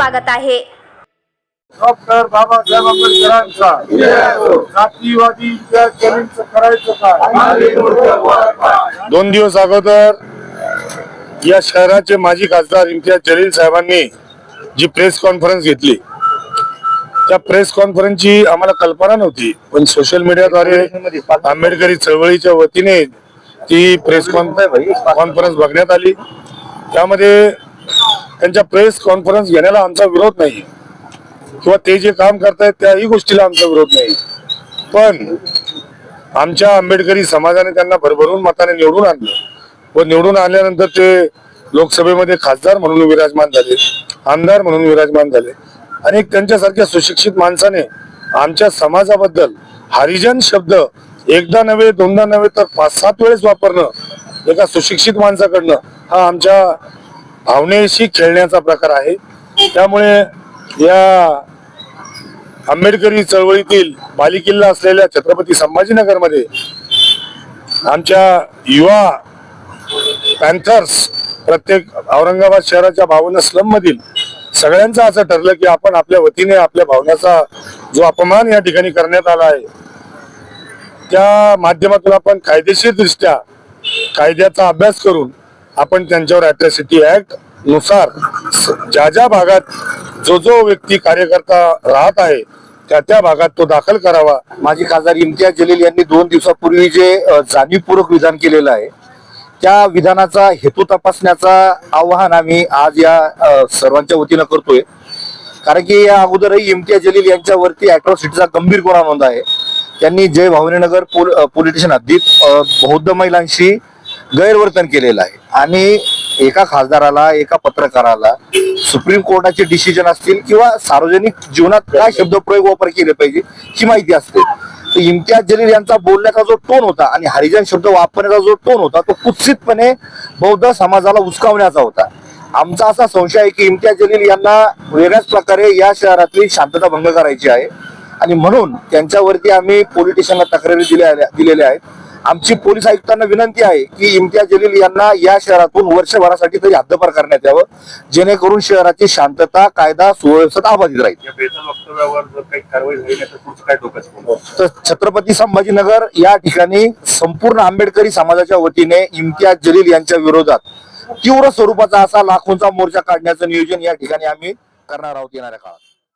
स्वागत आहे. डॉक्टर बाबासाहेब आंबेडकरांचा जातीवादी या जलीलचं करायचं काय? दोन दिवस अगोदर या शहराचे माजी खासदार इम्तियाज जलील साहेबांनी जी प्रेस कॉन्फरन्स घेतली त्या प्रेस कॉन्फरन्सची आम्हाला कल्पना नव्हती. पण सोशल मीडियाद्वारे आंबेडकरी चळवळीच्या वतीने ती प्रेस कॉन्फरन्स बघण्यात आली. त्यामध्ये त्यांच्या प्रेस कॉन्फरन्स घेण्याला आमचा विरोध नाही. किंवा ते जे काम करतायत त्याही गोष्टीला आमचा विरोध नाही. पण आमच्या आंबेडकरी समाजाने त्यांना भरभरून मताने निवडून आणलं. व निवडून आल्यानंतर ते लोकसभेमध्ये खासदार म्हणून विराजमान झाले आमदार म्हणून विराजमान झाले. आणि एक त्यांच्यासारख्या सुशिक्षित माणसाने आमच्या समाजाबद्दल हरिजन शब्द एकदा नव्हे दोनदा नव्हे तर पाच सात वेळेस वापरणं एका सुशिक्षित माणसाकडनं हा आमच्या भावनेशी खेळण्याचा प्रकार आहे. त्यामुळे या आंबेडकरी चळवळीतील बालिकिल्ला असलेल्या छत्रपती संभाजीनगरमध्ये आमच्या युवा पॅन्थर्स प्रत्येक औरंगाबाद शहराच्या भावना स्लम मधील सगळ्यांचं असं ठरलं की आपण आपल्या वतीने आपल्या भावनाचा जो अपमान या ठिकाणी करण्यात आला आहे त्या माध्यमातून आपण कायदेशीर दृष्ट्या कायद्याचा अभ्यास करून आपण त्यांच्यावर अट्रॅसिटी ऍक्टनुसार ज्या ज्या भागात जो जो व्यक्ती कार्यकर्ता राहत आहे त्या त्या भागात तो दाखल करावा. माजी खासदार इम्तियाज जलील यांनी दोन दिवसापूर्वी जे जाणीवपूर्वक विधान केलेलं आहे त्या विधानाचा हेतू तपासण्याचा आवाहन आम्ही आज या सर्वांच्या वतीनं करतोय. कारण की या अगोदरही इम्तियाज जलील यांच्यावरती अॅट्रॉसिटीचा गंभीर गुन्हा नोंद आहे. त्यांनी जय भावनीनगर पोल पोलीस स्टेशन हद्दीत बौद्ध महिलांशी गैरवर्तन केलेलं आहे. आणि एका खासदाराला एका पत्रकाराला सुप्रीम कोर्टाचे डिसिजन असतील किंवा सार्वजनिक जीवनात काय शब्दप्रयोग वापर केले पाहिजे ही माहिती असते. तर इम्तियाज जलील यांचा बोलण्याचा जो टोन होता आणि हरिजन शब्द वापरण्याचा जो टोन होता तो कुत्सितपणे बौद्ध समाजाला उचकावण्याचा होता. आमचा असा संशय आहे की इम्तियाज जलील यांना वेगळ्याच प्रकारे या शहरातली शांतता भंग करायची आहे. आणि म्हणून त्यांच्यावरती आम्ही पोलिटिशियनला तक्रारी दिल्या दिलेल्या आहेत. आमची पोलीस आयुक्तांना विनंती आहे की इम्तियाज जलील यांना या शहरातून वर्षभरासाठी तरी हद्दपार करण्यात यावं जेणेकरून शहराची शांतता कायदा सुव्यवस्था अबाधित राहील? तर छत्रपती संभाजीनगर या ठिकाणी संपूर्ण आंबेडकरी समाजाच्या वतीने इम्तियाज जलील यांच्या विरोधात तीव्र स्वरूपाचा असा लाखोंचा मोर्चा काढण्याचं नियोजन या ठिकाणी आम्ही करणार आहोत येणाऱ्या काळात